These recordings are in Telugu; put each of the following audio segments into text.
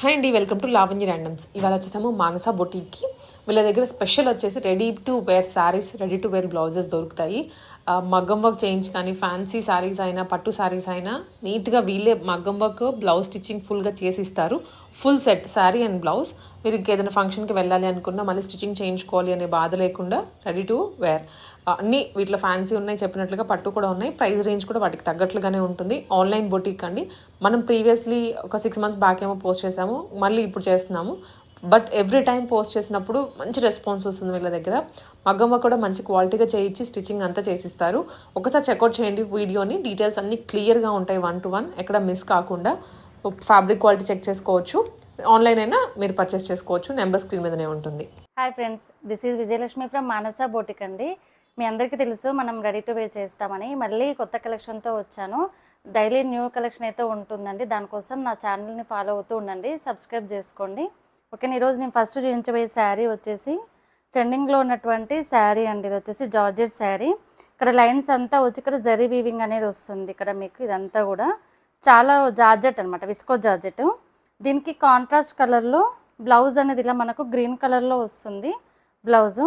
హాయ్ అండి వెల్కమ్ టు లావణ్య ర్యాండమ్స్ ఇవాళ వచ్చేసాము మానస బొటీక్కి. వీళ్ళ దగ్గర స్పెషల్ వచ్చేసి ready to wear saris ready to wear blouses దొరుకుతాయి. మగ్గం వర్క్ చేయించి కానీ ఫ్యాన్సీ శారీస్ అయినా పట్టు శారీస్ అయినా నీట్గా వీళ్ళే మగ్గం వర్క్ బ్లౌజ్ స్టిచ్చింగ్ ఫుల్గా చేసి ఇస్తారు. Full set sari and blouse మీరు ఇంకేదైనా ఫంక్షన్కి వెళ్ళాలి అనుకున్నా మళ్ళీ స్టిచ్చింగ్ చేయించుకోవాలి అనే బాధ లేకుండా రెడీ టు వేర్ అన్నీ వీటిలో ఫ్యాన్సీ ఉన్నాయి చెప్పినట్లుగా పట్టు కూడా ఉన్నాయి. ప్రైస్ రేంజ్ కూడా వాటికి తగ్గట్లుగానే ఉంటుంది. ఆన్లైన్ బొటిక్ అండి. మనం ప్రీవియస్లీ ఒక సిక్స్ మంత్స్ బ్యాక్ ఏమో పోస్ట్ చేసాము. మళ్ళీ ఇప్పుడు చేస్తున్నాము. బట్ ఎవ్రీ టైం పోస్ట్ చేసినప్పుడు మంచి రెస్పాన్స్ వస్తుంది వీళ్ళ దగ్గర. మగ్గమ్మ కూడా మంచి క్వాలిటీగా చేయించి స్టిచ్చింగ్ అంతా చేసిస్తారు. ఒకసారి చెక్అవుట్ చేయండి వీడియోని. డీటెయిల్స్ అన్నీ క్లియర్గా ఉంటాయి వన్ టు వన్. ఎక్కడ మిస్ కాకుండా ఫ్యాబ్రిక్ క్వాలిటీ చెక్ చేసుకోవచ్చు. ఆన్లైన్ అయినా మీరు పర్చేస్ చేసుకోవచ్చు. నెంబర్ స్క్రీన్ మీదనే ఉంటుంది. Hi friends this is Vijayalakshmi from Manasa boutique అండి. మీ అందరికీ తెలుసు మనం రెడీ టు వేర్ చేస్తామని. మళ్ళీ కొత్త కలెక్షన్తో వచ్చాను. డైలీ న్యూ కలెక్షన్ అయితే ఉంటుందండి. దానికోసం నా ఛానల్ని ఫాలో అవుతూ ఉండండి. సబ్స్క్రైబ్ చేసుకోండి. ఓకే ఈరోజు నేను ఫస్ట్ చూపించబోయే శారీ వచ్చేసి ట్రెండింగ్లో ఉన్నటువంటి శారీ అండి. ఇది వచ్చేసి జార్జెట్ శారీ. ఇక్కడ లైన్స్ అంతా వచ్చి ఇక్కడ జరీ వీవింగ్ అనేది వస్తుంది. ఇక్కడ మీకు ఇదంతా కూడా చాలా జార్జెట్ అనమాట విస్కో జార్జెట్. దీనికి కాంట్రాస్ట్ కలర్లో బ్లౌజ్ అనేది ఇలా మనకు గ్రీన్ కలర్లో వస్తుంది బ్లౌజు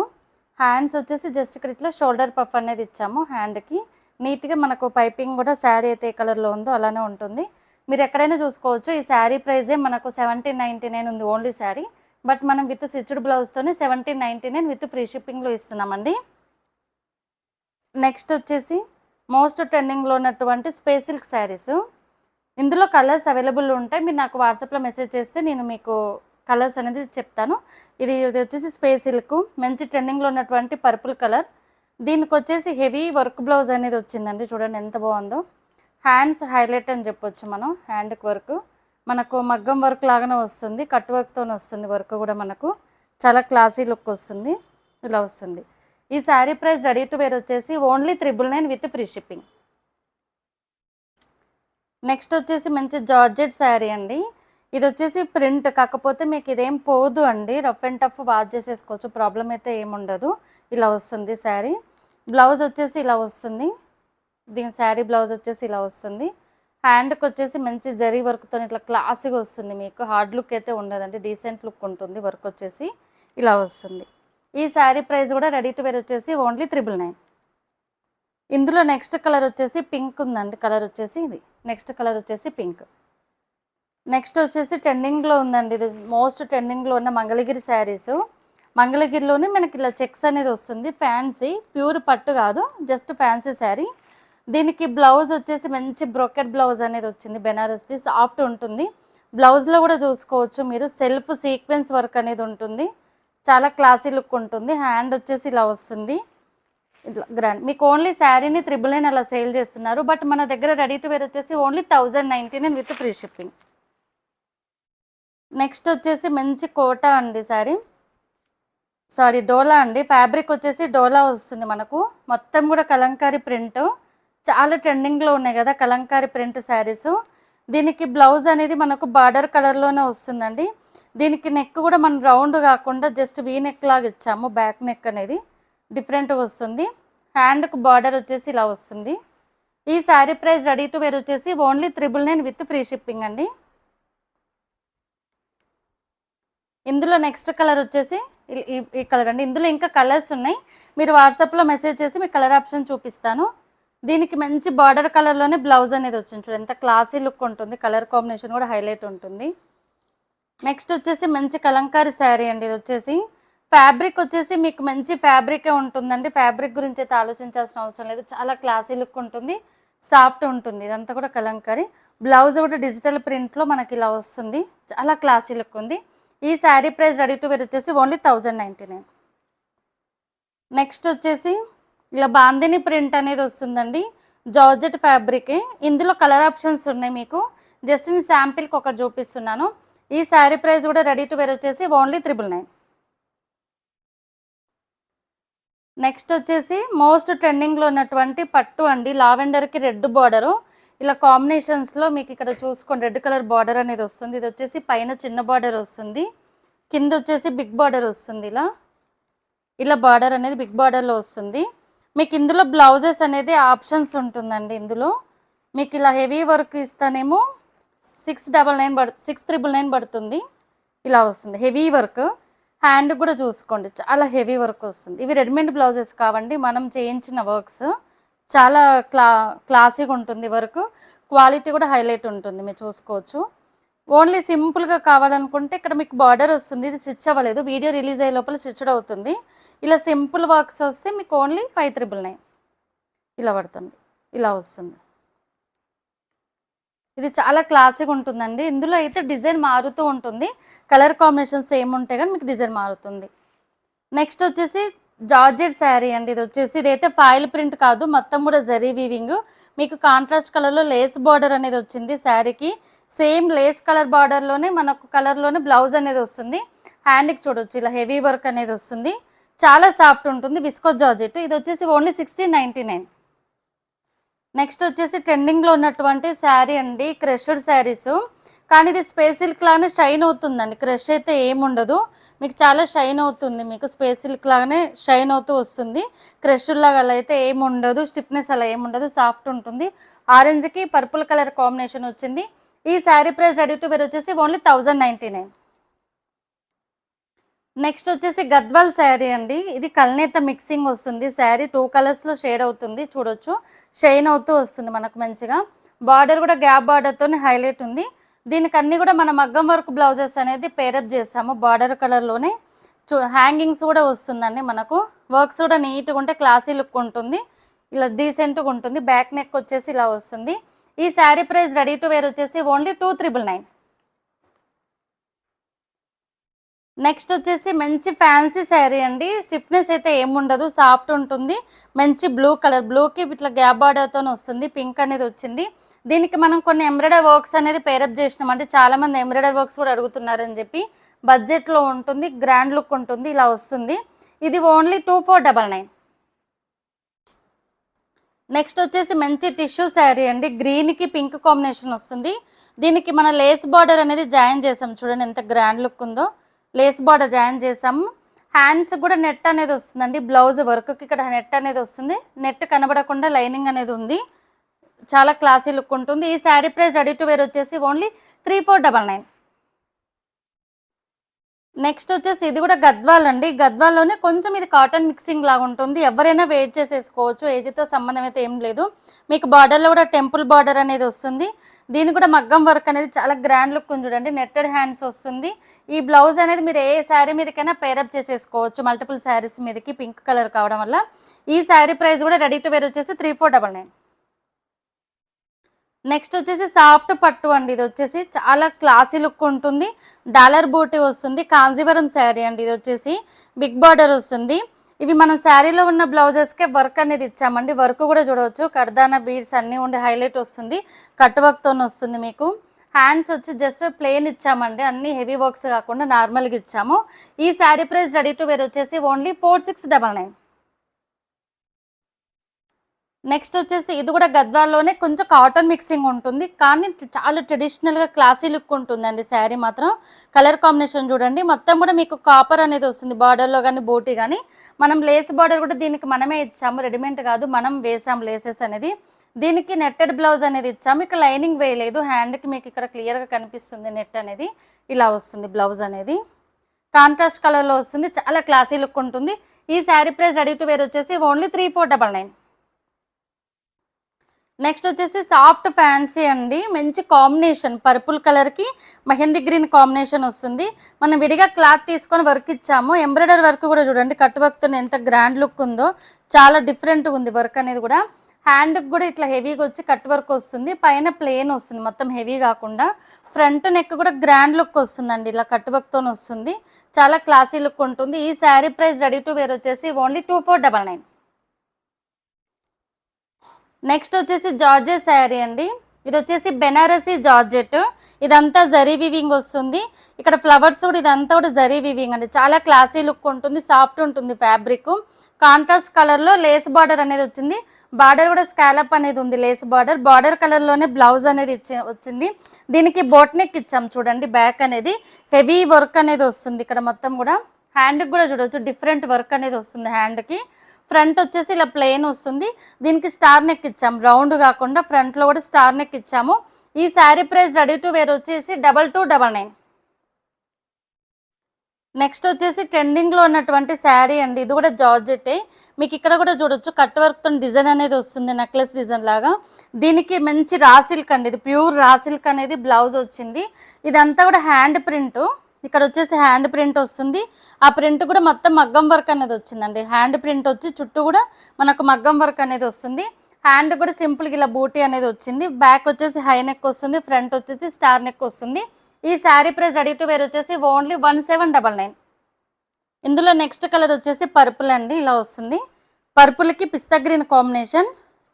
హ్యాండ్స్ వచ్చేసి జస్ట్ ఇక్కడ ఇట్లా షోల్డర్ పఫ్ అనేది ఇచ్చాము హ్యాండ్కి నీట్గా మనకు పైపింగ్ కూడా శారీ అయితే ఏ కలర్లో ఉందో అలానే ఉంటుంది. మీరు ఎక్కడైనా చూసుకోవచ్చు ఈ శారీ ప్రైజే మనకు సెవెంటీన్ నైంటీ నైన్ ఉంది ఓన్లీ శారీ. బట్ మనం with stitched బ్లౌజ్తోనే seventeen ninety nine with free షిప్పింగ్లో ఇస్తున్నామండి. నెక్స్ట్ వచ్చేసి మోస్ట్ ట్రెండింగ్లో ఉన్నటువంటి స్పేస్ సిల్క్ శారీస్. ఇందులో కలర్స్ అవైలబుల్ ఉంటాయి. మీరు నాకు వాట్సాప్లో మెసేజ్ చేస్తే నేను మీకు కలర్స్ అనేది చెప్తాను. ఇది ఇది వచ్చేసి స్పేస్ సిల్క్. మంచి ట్రెండింగ్లో ఉన్నటువంటి పర్పుల్ కలర్. దీనికి వచ్చేసి హెవీ వర్క్ బ్లౌజ్ అనేది వచ్చిందండి. చూడండి ఎంత బాగుందో. హ్యాండ్స్ హైలైట్ అని చెప్పొచ్చు మనం హ్యాండ్కి వర్క్. మనకు మగ్గం వర్క్ లాగానే వస్తుంది కట్ వర్క్తో వస్తుంది వర్క్ కూడా మనకు. చాలా క్లాసీ లుక్ వస్తుంది ఇలా వస్తుంది. ఈ sari price ready to wear వచ్చేసి only triple nine with free shipping. Next వచ్చేసి మంచి జార్జెట్ శారీ అండి. ఇది వచ్చేసి ప్రింట్ కాకపోతే మీకు ఇదేం పోదు అండి. రఫ్ అండ్ టఫ్ వాష్ చేసేసుకోవచ్చు ప్రాబ్లం అయితే ఏముండదు. ఇలా వస్తుంది శారీ. బ్లౌజ్ వచ్చేసి ఇలా వస్తుంది. దీని శారీ బ్లౌజ్ వచ్చేసి ఇలా వస్తుంది. హ్యాండ్కి వచ్చేసి మంచి జరీ వర్క్తో ఇట్లా క్లాసీగా వస్తుంది మీకు. హార్డ్ లుక్ అయితే ఉండదండి డీసెంట్ లుక్ ఉంటుంది వర్క్ వచ్చేసి ఇలా వస్తుంది. ఈ శారీ ప్రైస్ కూడా రెడీ టు వేర్ వచ్చేసి ఓన్లీ త్రిబుల్ నైన్. ఇందులో నెక్స్ట్ కలర్ వచ్చేసి పింక్ ఉందండి కలర్ వచ్చేసి ఇది. నెక్స్ట్ కలర్ వచ్చేసి పింక్. నెక్స్ట్ వచ్చేసి ట్రెండింగ్లో ఉందండి ఇది. మోస్ట్ ట్రెండింగ్లో ఉన్న మంగళగిరి శారీస్. మంగళగిరిలోనే మనకి ఇలా చెక్స్ అనేది వస్తుంది. ఫ్యాన్సీ ప్యూర్ పట్టు కాదు జస్ట్ ఫ్యాన్సీ శారీ. దీనికి బ్లౌజ్ వచ్చేసి మంచి బ్రొకెట్ బ్లౌజ్ అనేది వచ్చింది బెనారస్ది సాఫ్ట్ ఉంటుంది. బ్లౌజ్లో కూడా చూసుకోవచ్చు మీరు. సెల్ఫ్ సీక్వెన్స్ వర్క్ అనేది ఉంటుంది. చాలా క్లాసీ లుక్ ఉంటుంది. హ్యాండ్ వచ్చేసి ఇలా వస్తుంది. ఇట్లా గ్రాండ్ మీకు ఓన్లీ శారీని త్రిబుల్ నైన్ అలా సేల్ చేస్తున్నారు. బట్ మన దగ్గర రెడీ టు వేర్ వచ్చేసి only thousand ninety nine with free shipping next వచ్చేసి మంచి కోట అండి శారీ సారీ డోలా అండి. ఫ్యాబ్రిక్ వచ్చేసి డోలా వస్తుంది మనకు. మొత్తం కూడా కలంకారీ ప్రింట్. చాలా ట్రెండింగ్లో ఉన్నాయి కదా కలంకారీ ప్రింట్ శారీస్. దీనికి బ్లౌజ్ అనేది మనకు బార్డర్ కలర్లోనే వస్తుందండి. దీనికి నెక్ కూడా మనం రౌండ్ కాకుండా జస్ట్ వీ నెక్ లాగా ఇచ్చాము బ్యాక్ నెక్ అనేది. డిఫరెంట్గా వస్తుంది. హ్యాండ్కు బార్డర్ వచ్చేసి ఇలా వస్తుంది. ఈ sari price ready to wear వచ్చేసి only triple nine with free shipping అండి. ఇందులో నెక్స్ట్ కలర్ వచ్చేసి ఈ- కలర్ అండి. ఇందులో ఇంకా కలర్స్ ఉన్నాయి. మీరు వాట్సాప్లో మెసేజ్ చేసి మీ కలర్ ఆప్షన్ చూపిస్తాను. దీనికి మంచి బార్డర్ కలర్లోనే బ్లౌజ్ అనేది వచ్చింది చూడండి ఎంత క్లాసీ లుక్ ఉంటుంది. కలర్ కాంబినేషన్ కూడా హైలైట్ ఉంటుంది. నెక్స్ట్ వచ్చేసి మంచి కలంకారీ శారీ అండి ఇది వచ్చేసి. ఫ్యాబ్రిక్ వచ్చేసి మీకు మంచి ఫ్యాబ్రికే ఉంటుందండి. ఫ్యాబ్రిక్ గురించి అయితే ఆలోచించాల్సిన అవసరం లేదు. చాలా క్లాసీ లుక్ ఉంటుంది. సాఫ్ట్ ఉంటుంది. ఇదంతా కూడా కలంకారీ. బ్లౌజ్ కూడా డిజిటల్ ప్రింట్లో మనకి ఇలా వస్తుంది. చాలా క్లాసీ లుక్ ఉంది. ఈ sari price ready to wear వచ్చేసి only thousand ninety nine. Next వచ్చేసి ఇలా బాందిని ప్రింట్ అనేది వస్తుందండి. Georgette fabric. ఇందులో కలర్ ఆప్షన్స్ ఉన్నాయి మీకు. జస్ట్ నేను శాంపిల్కి ఒకటి చూపిస్తున్నాను. ఈ శారీ ప్రైస్ కూడా రెడీ టు వేర్ వచ్చేసి ఓన్లీ త్రిబుల్ నైన్. నెక్స్ట్ వచ్చేసి మోస్ట్ ట్రెండింగ్లో ఉన్నటువంటి పట్టు అండి. లావెండర్కి రెడ్ బార్డరు. ఇలా కాంబినేషన్స్లో మీకు ఇక్కడ చూసుకోండి. రెడ్ కలర్ బార్డర్ అనేది వస్తుంది. ఇది వచ్చేసి పైన చిన్న బార్డర్ వస్తుంది. కింద వచ్చేసి బిగ్ బార్డర్ వస్తుంది ఇలా. ఇలా బార్డర్ అనేది బిగ్ బార్డర్లో వస్తుంది. మీకు ఇందులో బ్లౌజెస్ అనేది ఆప్షన్స్ ఉంటుందండి ఇందులో. మీకు ఇలా హెవీ వర్క్ ఇస్తానేమో సిక్స్ డబల్ నైన్ పడు సిక్స్ త్రిబుల్ నైన్ పడుతుంది. ఇలా వస్తుంది. Heavy work. హ్యాండ్ కూడా చూసుకోండి. చాలా హెవీ వర్క్ వస్తుంది. ఇవి రెడీమేడ్ బ్లౌజెస్ కావండి. మనం చేయించిన వర్క్స్. చాలా క్లా క్లాసీగా ఉంటుంది వర్క్. క్వాలిటీ కూడా హైలైట్ ఉంటుంది. మీరు చూసుకోవచ్చు. ఓన్లీ సింపుల్గా కావాలనుకుంటే ఇక్కడ మీకు బార్డర్ వస్తుంది. ఇది స్టిచ్ అవ్వలేదు. వీడియో రిలీజ్ అయ్యే లోపల స్టిచ్డ్ అవుతుంది. ఇలా సింపుల్ వర్క్స్ వస్తే మీకు ఓన్లీ ఫైవ్ త్రిబుల్ నైన్ ఇలా పడుతుంది. ఇలా వస్తుంది. ఇది చాలా క్లాసిక్ ఉంటుందండి. ఇందులో అయితే డిజైన్ మారుతూ ఉంటుంది. కలర్ కాంబినేషన్ సేమ్ కానీ మీకు డిజైన్ మారుతుంది. నెక్స్ట్ వచ్చేసి జార్జెట్ శారీ అండి. ఇది వచ్చేసి ఇదైతే ఫాయిల్ ప్రింట్ కాదు మొత్తం కూడా జరీ వీవింగ్. మీకు కాంట్రాస్ట్ కలర్లో లేస్ బార్డర్ అనేది వచ్చింది శారీకి. సేమ్ లేస్ కలర్ బార్డర్లోనే మనకు కలర్లోనే బ్లౌజ్ అనేది వస్తుంది. హ్యాండ్కి చూడొచ్చు ఇలా హెవీ వర్క్ అనేది వస్తుంది. చాలా సాఫ్ట్ ఉంటుంది విస్కో జార్జెట్. ఇది వచ్చేసి only sixteen ninety nine next వచ్చేసి ట్రెండింగ్లో ఉన్నటువంటి శారీ అండి క్రెషర్ శారీస్ కానీ ఇది స్పేస్ సిల్క్ లాగానే షైన్ అవుతుందండి. క్రష్ అయితే ఏముండదు. మీకు చాలా షైన్ అవుతుంది. మీకు స్పేస్ సిల్క్ లాగానే షైన్ అవుతూ వస్తుంది. క్రష్ లాగా అలా అయితే ఏముండదు. స్టిఫ్నెస్ అలా ఏముండదు. సాఫ్ట్ ఉంటుంది. ఆరెంజ్కి పర్పుల్ కలర్ కాంబినేషన్ వచ్చింది. ఈ sari price ready to wear వచ్చేసి only thousand ninety nine next వచ్చేసి గద్వాల్ శారీ అండి. ఇది కల్నేత మిక్సింగ్ వస్తుంది. శారీ టూ కలర్స్లో షేడ్ అవుతుంది. చూడొచ్చు. షైన్ అవుతూ వస్తుంది మనకు మంచిగా. బార్డర్ కూడా గ్యాప్ బార్డర్తో హైలైట్ ఉంది. దీనికి అన్ని కూడా మన మగ్గం వర్క్ బ్లౌజెస్ అనేది పేరప్ చేసాము. బార్డర్ కలర్లోనే చూ హ్యాంగింగ్స్ కూడా వస్తుందండి మనకు. వర్క్స్ కూడా నీట్గా ఉంటే క్లాసీ లుక్ ఉంటుంది. ఇలా డీసెంట్గా ఉంటుంది. బ్యాక్ నెక్ వచ్చేసి ఇలా వస్తుంది. ఈ sari price ready to wear వచ్చేసి only two triple nine next వచ్చేసి మంచి ఫ్యాన్సీ శారీ అండి. స్టిఫ్నెస్ అయితే ఏముండదు సాఫ్ట్ ఉంటుంది. మంచి బ్లూ కలర్ బ్లూకి ఇట్లా గ్యాప్ బార్డర్తో వస్తుంది. పింక్ అనేది వచ్చింది. దీనికి మనం కొన్ని ఎంబ్రాయిడరీ వర్క్స్ అనేది పేరప్ చేసినాం. అంటే చాలా మంది ఎంబ్రాయిడరీ వర్క్స్ కూడా అడుగుతున్నారని చెప్పి బడ్జెట్లో ఉంటుంది గ్రాండ్ లుక్ ఉంటుంది ఇలా వస్తుంది. ఇది only two four double nine next వచ్చేసి మంచి టిష్యూ శారీ అండి. గ్రీన్కి పింక్ కాంబినేషన్ వస్తుంది. దీనికి మన లేస్ బార్డర్ అనేది జాయిన్ చేసాం. చూడండి ఎంత గ్రాండ్ లుక్ ఉందో. లేస్ బార్డర్ జాయిన్ చేసాము హ్యాండ్స్ కూడా నెట్ అనేది వస్తుందండి. బ్లౌజ్ వర్క్కి ఇక్కడ నెట్ అనేది వస్తుంది. నెట్ కనబడకుండా లైనింగ్ అనేది ఉంది. చాలా క్లాసీ లుక్ ఉంటుంది. ఈ sari price ready to wear వచ్చేసి only three four double nine. Next వచ్చేసి ఇది కూడా గద్వాల్ అండి. గద్వాల్లోనే కొంచెం ఇది కాటన్ మిక్సింగ్ లాగా ఉంటుంది. ఎవరైనా వెయిట్ చేసేసుకోవచ్చు. ఏజ్తో సంబంధం అయితే ఏం లేదు. మీకు బార్డర్లో కూడా టెంపుల్ బార్డర్ అనేది వస్తుంది. దీని కూడా మగ్గం వర్క్ అనేది చాలా గ్రాండ్ లుక్ ఉంది చూడండి. నెట్టెడ్ హ్యాండ్స్ వస్తుంది. ఈ బ్లౌజ్ అనేది మీరు ఏ శారీ మీదకైనా పేరప్ చేసేసుకోవచ్చు. మల్టిపుల్ శారీస్ మీదకి పింక్ కలర్ కావడం వల్ల. ఈ శారీ ప్రైస్ కూడా రెడీ టు వేర్ వచ్చేసి three four double nine. Next వచ్చేసి సాఫ్ట్ పట్టు అండి. ఇది వచ్చేసి చాలా క్లాసీ లుక్ ఉంటుంది. డాలర్ బూటీ వస్తుంది. కాంజీవరం శారీ అండి. ఇది వచ్చేసి బిగ్ బార్డర్ వస్తుంది. ఇవి మనం శారీలో ఉన్న బ్లౌజెస్కే వర్క్ అనేది ఇచ్చామండి. వర్క్ కూడా చూడవచ్చు. కర్దానా బీడ్స్ అన్నీ ఉండి హైలైట్ వస్తుంది. కట్ వర్క్తో వస్తుంది మీకు. హ్యాండ్స్ వచ్చి జస్ట్ ప్లెయిన్ ఇచ్చామండి. అన్ని హెవీ వర్క్స్ కాకుండా నార్మల్గా ఇచ్చాము. ఈ sari price ready to wear వచ్చేసి only four six double nine. Next వచ్చేసి ఇది కూడా గద్వాల్లోనే కొంచెం కాటన్ మిక్సింగ్ ఉంటుంది. కానీ చాలా ట్రెడిషనల్గా క్లాసీ లుక్ ఉంటుందండి శారీ మాత్రం. కలర్ కాంబినేషన్ చూడండి. మొత్తం కూడా మీకు కాపర్ అనేది వస్తుంది. బార్డర్లో కానీ బోటీ కానీ మనం లేస్ బార్డర్ కూడా దీనికి మనమే ఇచ్చాము. రెడీమేడ్ కాదు. మనం వేసాము లేసెస్ అనేది. దీనికి నెట్టెడ్ బ్లౌజ్ అనేది ఇచ్చాము. ఇక లైనింగ్ వేయలేదు. హ్యాండ్కి మీకు ఇక్కడ క్లియర్గా కనిపిస్తుంది నెట్ అనేది. ఇలా వస్తుంది బ్లౌజ్ అనేది. కాంట్రాస్ట్ కలర్లో వస్తుంది. చాలా క్లాసీ లుక్ ఉంటుంది. ఈ sari price ready to wear వచ్చేసి only three four double nine next వచ్చేసి సాఫ్ట్ ఫ్యాన్సీ అండి. మంచి కాంబినేషన్. పర్పుల్ కలర్కి మెహందీ గ్రీన్ కాంబినేషన్ వస్తుంది. మనం విడిగా క్లాత్ తీసుకొని వర్క్ ఇచ్చాము. ఎంబ్రాయిడరీ వర్క్ కూడా చూడండి. కట్ వర్క్తో ఎంత గ్రాండ్ లుక్ ఉందో చాలా డిఫరెంట్గా ఉంది వర్క్ అనేది కూడా. హ్యాండ్కి కూడా ఇట్లా హెవీగా వచ్చి కట్ వర్క్ వస్తుంది. పైన ప్లేన్ వస్తుంది. మొత్తం హెవీ కాకుండా ఫ్రంట్ నెక్ కూడా గ్రాండ్ లుక్ వస్తుందండి. ఇలా కట్ వర్క్తో వస్తుంది. చాలా క్లాసీ లుక్ ఉంటుంది. ఈ sari price ready to wear వచ్చేసి only two four double nine. Next వచ్చేసి జార్జెట్ శారీ అండి. ఇది వచ్చేసి బెనారసీ జార్జెట్. ఇదంతా జరీ వివింగ్ వస్తుంది. ఇక్కడ ఫ్లవర్స్ కూడా ఇదంతా కూడా జరీ వివింగ్ అండి. చాలా క్లాసీ లుక్ ఉంటుంది సాఫ్ట్ ఉంటుంది ఫ్యాబ్రిక్. కాంట్రాస్ట్ కలర్లో లేస్ బార్డర్ అనేది వచ్చింది. బార్డర్ కూడా స్కాలప్ అనేది ఉంది లేస్ బార్డర్. బార్డర్ కలర్లోనే బ్లౌజ్ అనేది ఇచ్చి వచ్చింది. దీనికి బోట్ నెక్ ఇచ్చాం చూడండి బ్యాక్ అనేది. హెవీ వర్క్ అనేది వస్తుంది ఇక్కడ మొత్తం కూడా. హ్యాండ్కి కూడా చూడవచ్చు డిఫరెంట్ వర్క్ అనేది వస్తుంది హ్యాండ్కి. ఫ్రంట్ వచ్చేసి ఇలా ప్లెయిన్ వస్తుంది. దీనికి స్టార్ నెక్ ఇచ్చాము రౌండ్ కాకుండా ఫ్రంట్లో కూడా స్టార్ నెక్ ఇచ్చాము. ఈ sari price ready to wear వచ్చేసి double two double nine. Next వచ్చేసి ట్రెండింగ్లో ఉన్నటువంటి శారీ అండి. ఇది కూడా జార్జెట్టే మీకు ఇక్కడ కూడా చూడొచ్చు. కట్ వర్క్తో డిజైన్ అనేది వస్తుంది. నెక్లెస్ డిజైన్ లాగా. దీనికి మంచి రాసిల్క్ అండి. ఇది ప్యూర్ రాసిల్క్ అనేది బ్లౌజ్ వచ్చింది. ఇదంతా కూడా హ్యాండ్ ప్రింట్. ఇక్కడ వచ్చేసి హ్యాండ్ ప్రింట్ వస్తుంది. ఆ ప్రింట్ కూడా మొత్తం మగ్గం వర్క్ అనేది వచ్చిందండి. హ్యాండ్ ప్రింట్ వచ్చి చుట్టూ కూడా మనకు మగ్గం వర్క్ అనేది వస్తుంది. హ్యాండ్ కూడా సింపుల్గా ఇలా బూటీ అనేది వచ్చింది. బ్యాక్ వచ్చేసి హై నెక్ వస్తుంది. ఫ్రంట్ వచ్చేసి స్టార్ నెక్ వస్తుంది. ఈ sari price ready to wear వచ్చేసి only one seven double nine. ఇందులో నెక్స్ట్ కలర్ వచ్చేసి పర్పుల్ అండి. ఇలా వస్తుంది. పర్పుల్కి పిస్తా గ్రీన్ కాంబినేషన్.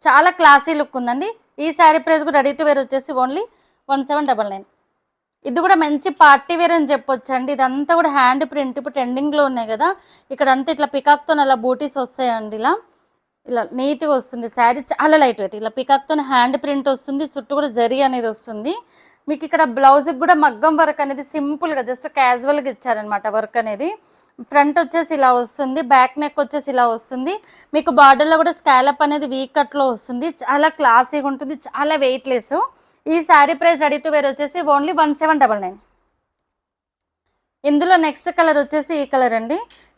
చాలా క్లాసీ లుక్ ఉందండి. ఈ శారీ ప్రైస్ కూడా రెడీ టు వేర్ వచ్చేసి only one seven double nine. ఇది కూడా మంచి పార్టీ వేర్ అని చెప్పొచ్చు అండి ఇదంతా కూడా హ్యాండ్ ప్రింట్. ఇప్పుడు ట్రెండింగ్లో ఉన్నాయి కదా. ఇక్కడ అంతా ఇట్లా పికాక్తో అలా బూటీస్ వస్తాయండి ఇలా. ఇలా నీట్గా వస్తుంది. శారీ చాలా లైట్ వెయిట్ ఇలా పికాక్తో హ్యాండ్ ప్రింట్ వస్తుంది. చుట్టూ కూడా జరీ అనేది వస్తుంది. మీకు ఇక్కడ బ్లౌజ్కి కూడా మగ్గం వర్క్ అనేది సింపుల్గా జస్ట్ క్యాజువల్గా ఇచ్చారనమాట వర్క్ అనేది. ఫ్రంట్ వచ్చేసి ఇలా వస్తుంది. బ్యాక్ నెక్ వచ్చేసి ఇలా వస్తుంది. మీకు బార్డర్లో కూడా స్కాలప్ అనేది వీక్ కట్లో వస్తుంది. చాలా క్లాసీగా ఉంటుంది. చాలా వెయిట్లెస్ ఈ sari price ready to wear వచ్చేసి only one seven double nine. ఇందులో నెక్స్ట్ కలర్ వచ్చేసి ఈ కలర్ అండి.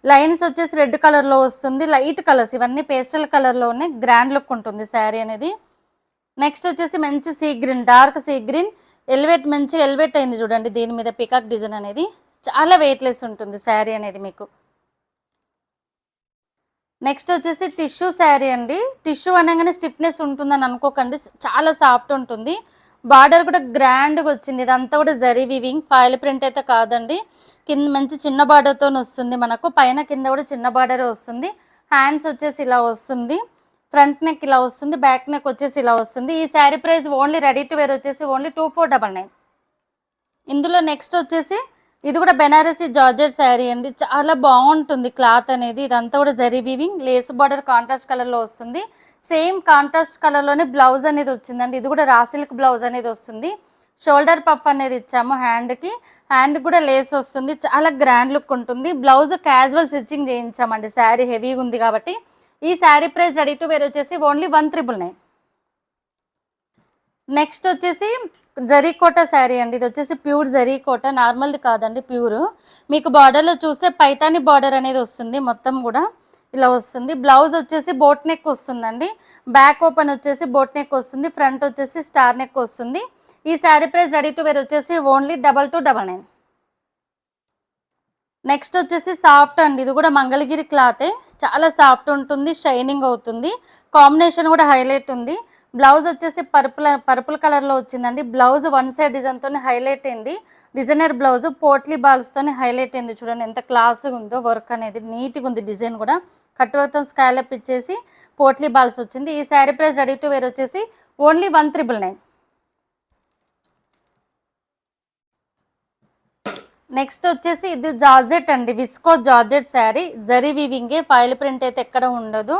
లైన్స్ వచ్చేసి రెడ్ కలర్లో వస్తుంది లైట్ కలర్స్ ఇవన్నీ పేస్టల్ కలర్లో ఉన్నాయి గ్రాండ్ లుక్ ఉంటుంది శారీ అనేది. నెక్స్ట్ వచ్చేసి మంచి sea green dark sea green. Elevate మంచి ఎలివేట్ అయింది చూడండి దీని మీద పికాక్ డిజైన్ అనేది. చాలా వెయిట్లెస్ ఉంటుంది శారీ అనేది మీకు. నెక్స్ట్ వచ్చేసి టిష్యూ శారీ అండి. టిష్యూ అనగానే స్టిఫ్నెస్ ఉంటుందని అనుకోకండి. చాలా సాఫ్ట్ ఉంటుంది. బార్డర్ కూడా గ్రాండ్గా వచ్చింది. ఇదంతా కూడా జరీ వివింగ్. ఫైల్ ప్రింట్ అయితే కాదండి. కింద మంచి చిన్న బార్డర్తో వస్తుంది మనకు. పైన కింద కూడా చిన్న బార్డర్ వస్తుంది. హ్యాండ్స్ వచ్చేసి ఇలా వస్తుంది. ఫ్రంట్ నెక్ ఇలా వస్తుంది. బ్యాక్ నెక్ వచ్చేసి ఇలా వస్తుంది. ఈ sari price only ready to wear వచ్చేసి only two four double nine. ఇందులో నెక్స్ట్ వచ్చేసి ఇది కూడా బెనారసి జార్జెట్ శారీ అండి. చాలా బాగుంటుంది క్లాత్ అనేది. ఇదంతా కూడా zari weaving. Lace border contrast కలర్లో వస్తుంది. సేమ్ కాంట్రాస్ట్ కలర్లోనే బ్లౌజ్ అనేది వచ్చిందండి. ఇది కూడా రాసిల్క్ బ్లౌజ్ అనేది వస్తుంది. షోల్డర్ పఫ్ అనేది ఇచ్చాము హ్యాండ్కి హ్యాండ్ కూడా లేస్ వస్తుంది. చాలా గ్రాండ్ లుక్ ఉంటుంది. బ్లౌజ్ క్యాజువల్ స్టిచ్చింగ్ చేయించామండి. శారీ హెవీగా ఉంది కాబట్టి. ఈ sari price ready to wear వచ్చేసి only one triple nine. Next వచ్చేసి జరీ కోట శారీ అండి. ఇది వచ్చేసి ప్యూర్ జరీ కోట. నార్మల్ది కాదండి ప్యూర్. మీకు బార్డర్లో చూస్తే పైతాని బార్డర్ అనేది వస్తుంది మొత్తం కూడా. ఇలా వస్తుంది. బ్లౌజ్ వచ్చేసి బోట్ నెక్ వస్తుందండి. బ్యాక్ ఓపెన్ వచ్చేసి బోట్ నెక్ వస్తుంది. ఫ్రంట్ వచ్చేసి స్టార్ నెక్ వస్తుంది. ఈ sari price ready to wear వచ్చేసి only double two double nine. Next వచ్చేసి సాఫ్ట్ అండి. ఇది కూడా మంగళగిరి క్లాతే. చాలా సాఫ్ట్ ఉంటుంది షైనింగ్ అవుతుంది. కాంబినేషన్ కూడా హైలైట్ ఉంది. బ్లౌజ్ వచ్చేసి పర్పుల్ పర్పుల్ కలర్లో వచ్చిందండి. బ్లౌజ్ వన్ సైడ్ డిజైన్తో హైలైట్ అయింది. డిజైనర్ బ్లౌజ్ పోట్లీ బాల్స్తో హైలైట్ అయింది. చూడండి ఎంత క్లాస్గా ఉందో వర్క్ అనేది నీట్గా ఉంది డిజైన్ కూడా. కట్ స్కాలప్ ఇచ్చేసి పోట్లీ బాల్స్ వచ్చింది. ఈ saree price ready to wear వచ్చేసి only one triple nine. Next వచ్చేసి ఇది జార్జెట్ అండి. Viscose georgette saree. జరీ వీవింగే. ఫైల్ ప్రింట్ అయితే ఎక్కడ ఉండదు.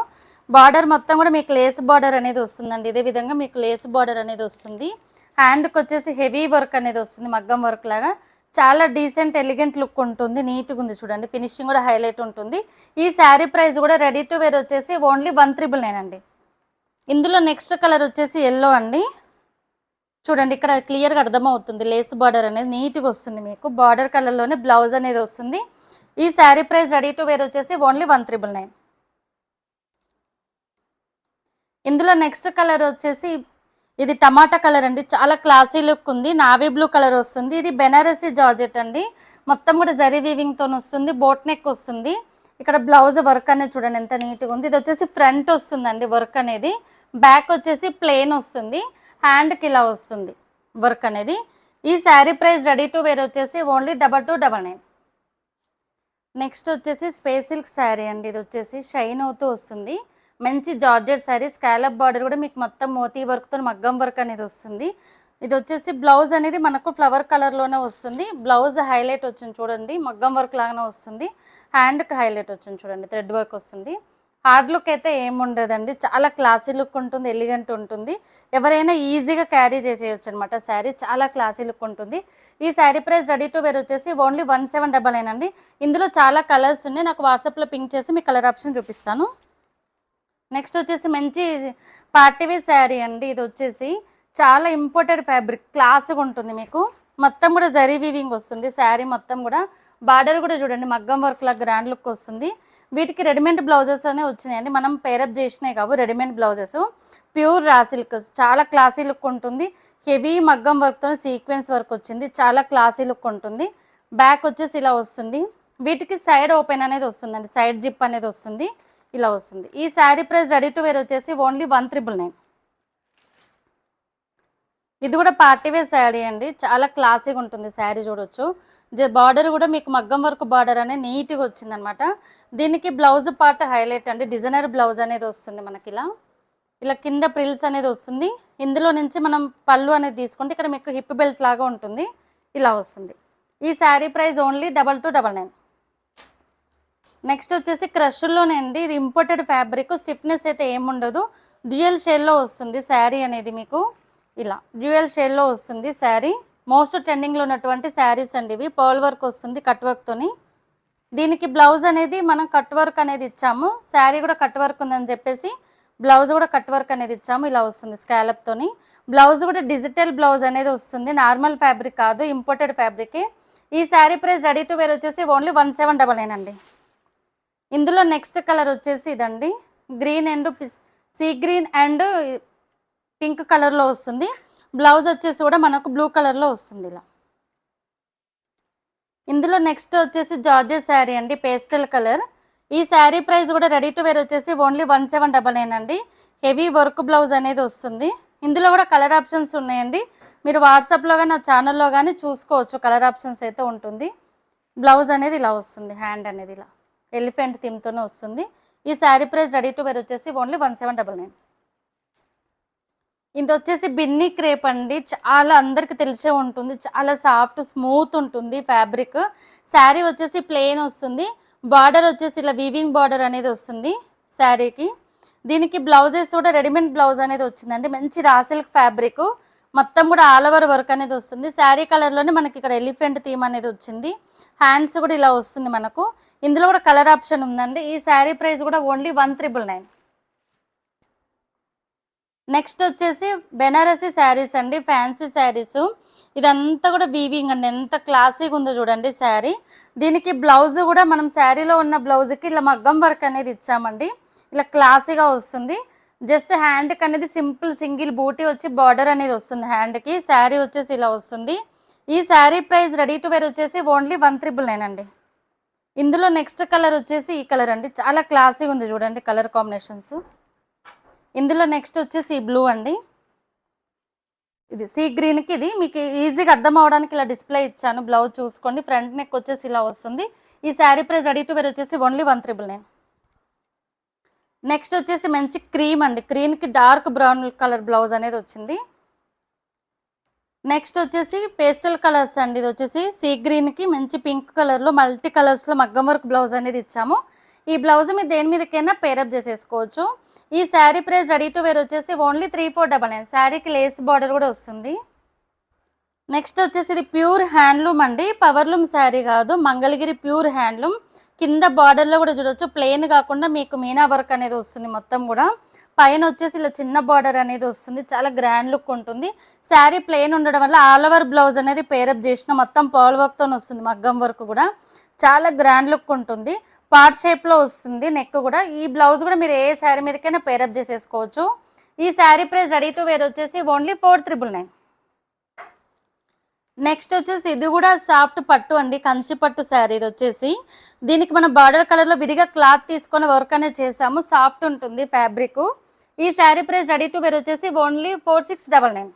బార్డర్ మొత్తం కూడా మీకు లేస్ బార్డర్ అనేది వస్తుందండి. ఇదే విధంగా మీకు లేస్ బార్డర్ అనేది వస్తుంది. హ్యాండ్కి వచ్చేసి హెవీ వర్క్ అనేది వస్తుంది. మగ్గం వర్క్ లాగా. చాలా డీసెంట్ ఎలిగెంట్ లుక్ ఉంటుంది. నీట్గా ఉంది చూడండి. ఫినిషింగ్ కూడా హైలైట్ ఉంటుంది. ఈ శారీ ప్రైస్ కూడా రెడీ టు వేర్ వచ్చేసి ఓన్లీ వన్ త్రిబుల్ నైన్ అండి. ఇందులో నెక్స్ట్ కలర్ వచ్చేసి ఎల్లో అండి. చూడండి ఇక్కడ క్లియర్గా అర్థమవుతుంది. లేస్ బార్డర్ అనేది నీట్గా వస్తుంది మీకు. బార్డర్ కలర్లోనే బ్లౌజ్ అనేది వస్తుంది. ఈ sari price ready to wear వచ్చేసి ఓన్లీ వన్ త్రిబుల్ నైన్ ఇందులో నెక్స్ట్ కలర్ వచ్చేసి ఇది టమాటా కలర్ అండి. చాలా క్లాసీ లుక్ ఉంది. నావీ బ్లూ కలర్ వస్తుంది. ఇది బెనారసీ జార్జెట్ అండి. మొత్తం కూడా జరీ వీవింగ్తో వస్తుంది. బోట్ నెక్ వస్తుంది. ఇక్కడ బ్లౌజ్ వర్క్ అనేది చూడండి ఎంత నీట్గా ఉంది. ఇది వచ్చేసి ఫ్రంట్ వస్తుందండి వర్క్ అనేది. బ్యాక్ వచ్చేసి ప్లెయిన్ వస్తుంది. హ్యాండ్కి ఇలా వస్తుంది వర్క్ అనేది. ఈ sari price ready to wear వచ్చేసి only double two double nine next వచ్చేసి స్పేస్ సిల్క్ శారీ అండి. ఇది వచ్చేసి షైన్ అవుతూ వస్తుంది. మంచి జార్జెట్ శారీ స్కాలప్ బార్డర్ కూడా మీకు మొత్తం మోతీ వర్క్తో మగ్గం వర్క్ అనేది వస్తుంది. ఇది వచ్చేసి బ్లౌజ్ అనేది మనకు ఫ్లవర్ కలర్లోనే వస్తుంది. బ్లౌజ్ హైలైట్ వచ్చింది చూడండి. మగ్గం వర్క్ లాగానే వస్తుంది. హ్యాండ్కి హైలైట్ వచ్చింది చూడండి. థ్రెడ్ వర్క్ వస్తుంది. హార్డ్ లుక్ అయితే ఏముండదండి చాలా క్లాసీ లుక్ ఉంటుంది ఎలిగెంట్ ఉంటుంది. ఎవరైనా ఈజీగా క్యారీ చేసేయచ్చు అనమాట శారీ. చాలా క్లాసీ లుక్ ఉంటుంది. ఈ sari price ready to wear వచ్చేసి ఓన్లీ వన్ సెవెన్ డబల్ అండి. ఇందులో చాలా కలర్స్ ఉన్నాయి. నాకు వాట్సాప్లో పింక్ చేసి మీ కలర్ ఆప్షన్ చూపిస్తాను. నెక్స్ట్ వచ్చేసి మంచి పార్టీవే శారీ అండి. ఇది వచ్చేసి చాలా ఇంపోర్టెడ్ ఫ్యాబ్రిక్ క్లాస్గా ఉంటుంది మీకు. మొత్తం కూడా జరీ వీవింగ్ వస్తుంది. శారీ మొత్తం కూడా బార్డర్ కూడా చూడండి మగ్గం వర్క్ లా గ్రాండ్ లుక్ వస్తుంది. వీటికి రెడీమేడ్ బ్లౌజెస్ అనే వచ్చినాయండి. మనం పేరప్ చేసినాయి కావు readymade blouses pure raw silk చాలా క్లాసీ లుక్ ఉంటుంది. హెవీ మగ్గం వర్క్తో సీక్వెన్స్ వర్క్ వచ్చింది. చాలా క్లాసీ లుక్ ఉంటుంది. బ్యాక్ వచ్చేసి ఇలా వస్తుంది. వీటికి సైడ్ ఓపెన్ అనేది వస్తుందండి. సైడ్ జిప్ అనేది వస్తుంది. ఇలా వస్తుంది. ఈ sari price ready to wear వచ్చేసి ఓన్లీ వన్ త్రిబుల్ నైన్. ఇది కూడా పార్టీ వేర్ శారీ అండి. చాలా క్లాసీగా ఉంటుంది శారీ చూడొచ్చు. బార్డర్ కూడా మీకు మగ్గం వర్క్ బార్డర్ అనేది నీట్గా వచ్చిందనమాట. దీనికి బ్లౌజ్ పార్ట్ హైలైట్ అండి. డిజైనర్ బ్లౌజ్ అనేది వస్తుంది మనకి ఇలా. ఇలా కింద ప్రిల్స్ అనేది వస్తుంది. ఇందులో నుంచి మనం పళ్ళు అనేది తీసుకుంటే ఇక్కడ మీకు హిప్ బెల్ట్ లాగా ఉంటుంది. ఇలా వస్తుంది. ఈ sari price only double two double nine. Next వచ్చేసి క్రష్లోనే అండి. ఇది ఇంపోర్టెడ్ ఫ్యాబ్రిక్ స్టిఫ్నెస్ అయితే ఏముండదు. డ్యూయల్ షేడ్లో వస్తుంది శారీ అనేది మీకు. ఇలా డ్యూయల్ షేడ్లో వస్తుంది శారీ. మోస్ట్ ట్రెండింగ్లో ఉన్నటువంటి శారీస్ అండి ఇవి. పర్ల్ వర్క్ వస్తుంది కట్ వర్క్తోని దీనికి బ్లౌజ్ అనేది మనం కట్ వర్క్ అనేది ఇచ్చాము. శారీ కూడా కట్ వర్క్ ఉందని చెప్పేసి బ్లౌజ్ కూడా కట్ వర్క్ అనేది ఇచ్చాము. ఇలా వస్తుంది స్కాలప్తోని బ్లౌజ్ కూడా డిజిటల్ బ్లౌజ్ అనేది వస్తుంది. నార్మల్ ఫ్యాబ్రిక్ కాదు ఇంపోర్టెడ్ ఫ్యాబ్రికే ఈ sari price ready to wear వచ్చేసి only one seven double nine అండి. ఇందులో నెక్స్ట్ కలర్ వచ్చేసి ఇదండి. Green and sea green and pink కలర్లో వస్తుంది. బ్లౌజ్ వచ్చేసి కూడా మనకు బ్లూ కలర్లో వస్తుంది ఇలా. ఇందులో నెక్స్ట్ వచ్చేసి జార్జెస్ శారీ అండి పేస్టల్ కలర్ ఈ శారీ ప్రైస్ కూడా రెడీ టు వేర్ వచ్చేసి only one seven double nine అండి. హెవీ వర్క్ బ్లౌజ్ అనేది వస్తుంది. ఇందులో కూడా కలర్ ఆప్షన్స్ ఉన్నాయండి. మీరు వాట్సాప్లో కానీ నా ఛానల్లో కానీ చూసుకోవచ్చు. కలర్ ఆప్షన్స్ అయితే ఉంటుంది. బ్లౌజ్ అనేది ఇలా వస్తుంది హ్యాండ్ అనేది ఇలా. ఎలిఫెంట్ థీమ్తోనే వస్తుంది. ఈ sari price ready to wear వచ్చేసి only one seven double nine. ఇది వచ్చేసి బిన్నీ క్రేప్ అండి. చాలా అందరికి తెలిసే ఉంటుంది. చాలా సాఫ్ట్ స్మూత్ ఉంటుంది ఫ్యాబ్రిక్. శారీ వచ్చేసి ప్లెయిన్ వస్తుంది. బార్డర్ వచ్చేసి ఇలా వీవింగ్ బార్డర్ అనేది వస్తుంది శారీకి. దీనికి బ్లౌజెస్ కూడా రెడీమేడ్ బ్లౌజ్ అనేది వచ్చిందండి. మంచి రాసిల్క్ ఫ్యాబ్రిక్. మొత్తం కూడా ఆల్ ఓవర్ వర్క్ అనేది వస్తుంది. శారీ కలర్లోనే మనకి ఇక్కడ ఎలిఫెంట్ థీమ్ అనేది వచ్చింది. హ్యాండ్స్ కూడా ఇలా వస్తుంది మనకు. ఇందులో కూడా కలర్ ఆప్షన్ ఉందండి. ఈ శారీ ప్రైస్ కూడా only one triple nine next వచ్చేసి బెనారసీ శారీస్ అండి. ఫ్యాన్సీ శారీస్ ఇదంతా కూడా వీవింగ్ అండి. ఎంత క్లాసీగా ఉందో చూడండి శారీ దీనికి బ్లౌజ్ కూడా మనం శారీలో ఉన్న బ్లౌజ్కి ఇలా మగ్గం వర్క్ అనేది ఇచ్చామండి. ఇలా క్లాసీగా వస్తుంది. జస్ట్ హ్యాండ్కి అనేది సింపుల్ సింగిల్ బూటీ వచ్చి బార్డర్ అనేది వస్తుంది హ్యాండ్కి శారీ వచ్చేసి ఇలా వస్తుంది. ఈ sari price ready to wear వచ్చేసి ఓన్లీ వన్ త్రిబుల్ నైన్ అండి. ఇందులో నెక్స్ట్ కలర్ వచ్చేసి ఈ కలర్ అండి. చాలా క్లాసీగా ఉంది చూడండి కలర్ కాంబినేషన్స్. ఇందులో నెక్స్ట్ వచ్చేసి ఈ బ్లూ అండి. ఇది సీ గ్రీన్కి ఇది. మీకు ఈజీగా అర్థం అవడానికి ఇలా డిస్ప్లే ఇచ్చాను. బ్లౌజ్ చూసుకోండి. ఫ్రంట్ నెక్ వచ్చేసి ఇలా వస్తుంది. ఈ saree price ready to wear వచ్చేసి only one triple nine. Next వచ్చేసి మంచి క్రీమ్ అండి. క్రీమ్కి డార్క్ బ్రౌన్ కలర్ బ్లౌజ్ అనేది వచ్చింది. నెక్స్ట్ వచ్చేసి పేస్టల్ కలర్స్ అండి. ఇది వచ్చేసి సీ గ్రీన్కి మంచి పింక్ కలర్లో మల్టీ కలర్స్లో మగ్గం వర్క్ బ్లౌజ్ అనేది ఇచ్చాము. ఈ బ్లౌజ్ మీద దేని మీదకైనా పేరప్ చేసేసుకోవచ్చు. ఈ sari price ready to wear వచ్చేసి only three four double nine. శారీకి లేస్ బార్డర్ కూడా వస్తుంది. నెక్స్ట్ వచ్చేసి ఇది ప్యూర్ హ్యాండ్లూమ్ అండి. పవర్లూమ్ శారీ కాదు. Mangalagiri pure handloom. కింద బార్డర్లో కూడా చూడొచ్చు. ప్లెయిన్ కాకుండా మీకు మీనా వర్క్ అనేది వస్తుంది మొత్తం కూడా. పైన వచ్చేసి ఇలా చిన్న బార్డర్ అనేది వస్తుంది. చాలా గ్రాండ్ లుక్ ఉంటుంది. శారీ ప్లెయిన్ ఉండడం వల్ల ఆల్ ఓవర్ బ్లౌజ్ అనేది పేరప్ చేసిన మొత్తం పాల్ వర్క్తో వస్తుంది మగ్గం వర్క్ కూడా. చాలా గ్రాండ్ లుక్ ఉంటుంది. పార్ట్ షేప్లో వస్తుంది నెక్ కూడా. ఈ బ్లౌజ్ కూడా మీరు ఏ శారీ మీదకైనా పేరప్ చేసేసుకోవచ్చు. ఈ sari price ready to wear వచ్చేసి only four triple nine. Next వచ్చేసి ఇది కూడా సాఫ్ట్ పట్టు అండి కంచి పట్టు శారీ ఇది వచ్చేసి. దీనికి మనం బార్డర్ కలర్లో విడిగా క్లాత్ తీసుకొని వర్క్ అనేది చేసాము సాఫ్ట్ ఉంటుంది ఫ్యాబ్రిక్ ఈ sari price ready to wear వచ్చేసి only four six double nine.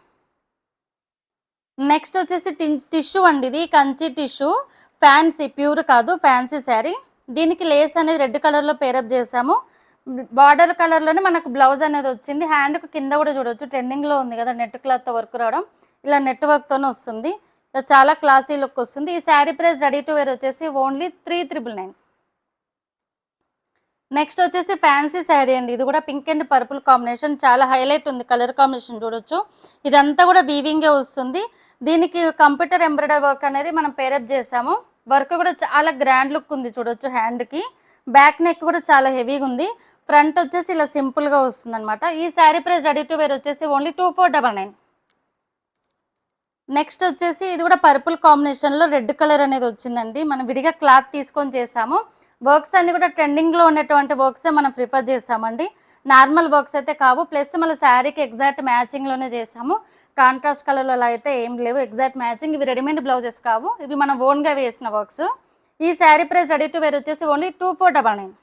Next వచ్చేసి టిష్యూ అండి ఇది కంచి టిష్యూ. ఫ్యాన్సీ ప్యూర్ కాదు ఫ్యాన్సీ శారీ దీనికి లేస్ అనేది రెడ్ కలర్లో పేరప్ చేసాము బార్డర్ కలర్లోనే మనకు బ్లౌజ్ అనేది వచ్చింది. హ్యాండ్కు కింద కూడా చూడొచ్చు. ట్రెండింగ్లో ఉంది కదా నెట్ క్లాత్తో వర్క్ రావడం. ఇలా నెట్వర్క్తోనే వస్తుంది. చాలా క్లాసీ లుక్ వస్తుంది. ఈ sari price ready to wear వచ్చేసి only three triple nine. Next వచ్చేసి ఫ్యాన్సీ శారీ అండి. ఇది కూడా పింక్ అండ్ పర్పుల్ కాంబినేషన్. చాలా హైలైట్ ఉంది కలర్ కాంబినేషన్ చూడొచ్చు. ఇదంతా కూడా వీవింగే వస్తుంది. దీనికి కంప్యూటర్ ఎంబ్రాయిడరీ వర్క్ అనేది మనం పేరప్ చేసాము. వర్క్ కూడా చాలా గ్రాండ్ లుక్ ఉంది చూడొచ్చు హ్యాండ్కి బ్యాక్ నెక్ కూడా చాలా హెవీగా ఉంది. ఫ్రంట్ వచ్చేసి ఇలా సింపుల్గా వస్తుంది అనమాట ఈ sari price ready to wear వచ్చేసి only two four double nine. Next వచ్చేసి ఇది కూడా పర్పుల్ కాంబినేషన్లో రెడ్ కలర్ అనేది వచ్చిందండి. మనం విడిగా క్లాత్ తీసుకొని చేసాము. వర్క్స్ అన్ని కూడా ట్రెండింగ్లో ఉన్నటువంటి వర్క్సే మనం ప్రిఫర్ చేసామండి నార్మల్ వర్క్స్ అయితే కావు. ప్లస్ మళ్ళీ శారీకి ఎగ్జాక్ట్ మ్యాచింగ్లోనే చేసాము. కాంట్రాస్ట్ కలర్లో అలా అయితే ఏం లేవు. Exact matching. ఇవి రెడీమేడ్ బ్లౌజెస్ కావు. ఇవి మనం ఓన్గా వేసిన వర్క్స్. ఈ sari price ready to wear వచ్చేసి only two four double nine.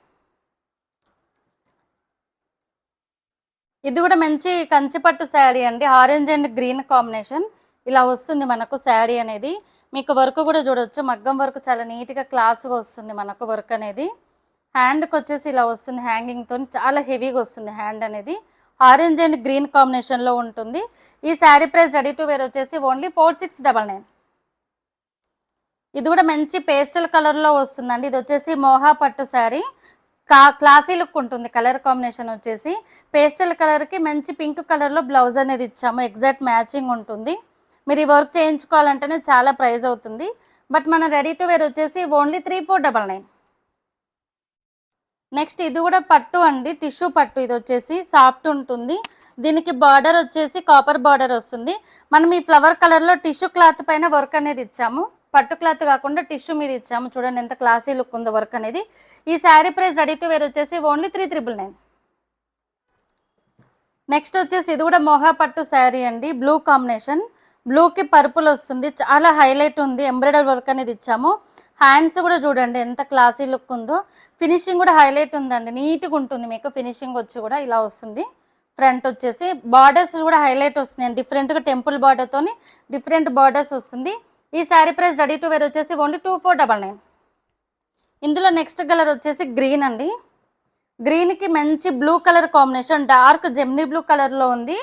ఇది కూడా మంచి కంచిపట్టు శారీ అండి. Orange and green combination. ఇలా వస్తుంది మనకు శాడీ అనేది. మీకు వర్క్ కూడా చూడొచ్చు. మగ్గం వర్క్ చాలా నీట్గా క్లాస్గా వస్తుంది మనకు వర్క్ అనేది. హ్యాండ్కి వచ్చేసి ఇలా వస్తుంది హ్యాంగింగ్తో చాలా హెవీగా వస్తుంది హ్యాండ్ అనేది. ఆరెంజ్ అండ్ గ్రీన్ కాంబినేషన్లో ఉంటుంది. ఈ sari price ready to wear వచ్చేసి only four six double nine ఇది కూడా మంచి పేస్టల్ కలర్లో వస్తుందండి. ఇది వచ్చేసి మోహా పట్టు శారీ. కా క్లాసీ లుక్ ఉంటుంది. కలర్ కాంబినేషన్ వచ్చేసి. పేస్టల్ కలర్కి మంచి పింక్ కలర్లో బ్లౌజ్ అనేది ఇచ్చాము. ఎగ్జాక్ట్ మ్యాచింగ్ ఉంటుంది. మీరు ఈ వర్క్ చేయించుకోవాలంటేనే చాలా ప్రైజ్ అవుతుంది. బట్ మన రెడీ టు వేర్ వచ్చేసి only three four double nine. Next ఇది కూడా పట్టు అండి టిష్యూ పట్టు. ఇది వచ్చేసి సాఫ్ట్ ఉంటుంది. దీనికి బార్డర్ వచ్చేసి కాపర్ బార్డర్ వస్తుంది. మనం ఈ ఫ్లవర్ కలర్లో టిష్యూ క్లాత్ పైన వర్క్ అనేది ఇచ్చాము. పట్టు క్లాత్ కాకుండా టిష్యూ మీద ఇచ్చాము. చూడండి ఎంత క్లాసీ లుక్ ఉందో వర్క్ అనేది. ఈ sari price ready to wear వచ్చేసి only three triple nine. Next వచ్చేసి ఇది కూడా మొహా పట్టు శారీ అండి. Blue combination. బ్లూకి పర్పుల్ వస్తుంది. చాలా హైలైట్ ఉంది. ఎంబ్రాయిడరీ వర్క్ అనేది ఇచ్చాము. హ్యాండ్స్ కూడా చూడండి ఎంత క్లాసీ లుక్ ఉందో. ఫినిషింగ్ కూడా హైలైట్ ఉందండి. నీట్గా ఉంటుంది మీకు. ఫినిషింగ్ వచ్చి కూడా ఇలా వస్తుంది. ఫ్రంట్ వచ్చేసి బార్డర్స్ కూడా హైలైట్ వస్తున్నాయి. డిఫరెంట్గా టెంపుల్ బార్డర్తోని డిఫరెంట్ బార్డర్స్ వస్తుంది. ఈ sari price ready to wear వచ్చేసి only two four double nine. ఇందులో నెక్స్ట్ కలర్ వచ్చేసి గ్రీన్ అండి. గ్రీన్కి మంచి బ్లూ కలర్ కాంబినేషన్ డార్క్ జెమ్నీ బ్లూ కలర్లో ఉంది.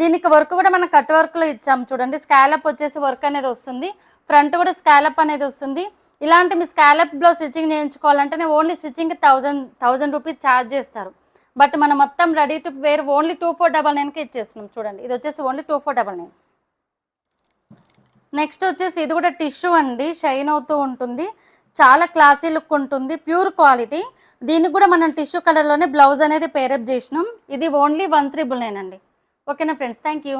దీనికి వర్క్ కూడా మనం కట్ వర్క్లో ఇచ్చాము చూడండి స్కాలప్ వచ్చేసి వర్క్ అనేది వస్తుంది. ఫ్రంట్ కూడా స్కాలప్ అనేది వస్తుంది. ఇలాంటి మీ స్కాలప్ బ్లౌజ్ స్టిచ్చింగ్ చేయించుకోవాలంటే ఓన్లీ స్టిచ్చింగ్కి థౌజండ్ థౌజండ్ రూపీస్ ఛార్జ్ చేస్తారు. బట్ మనం మొత్తం ready to wear only two four double నైన్కి ఇచ్చేస్తున్నాం. చూడండి ఇది వచ్చేసి only two four double nine. Next వచ్చేసి ఇది కూడా టిష్యూ అండి. షైన్ అవుతూ ఉంటుంది. చాలా క్లాసీ లుక్ ఉంటుంది. Pure quality. దీనికి కూడా మనం టిష్యూ కలర్లోనే బ్లౌజ్ అనేది పేరప్ చేసినాం. ఇది ఓన్లీ వన్ త్రిబుల్ నైన్ అండి. ఓకేనా ఫ్రెండ్స్ థ్యాంక్ యూ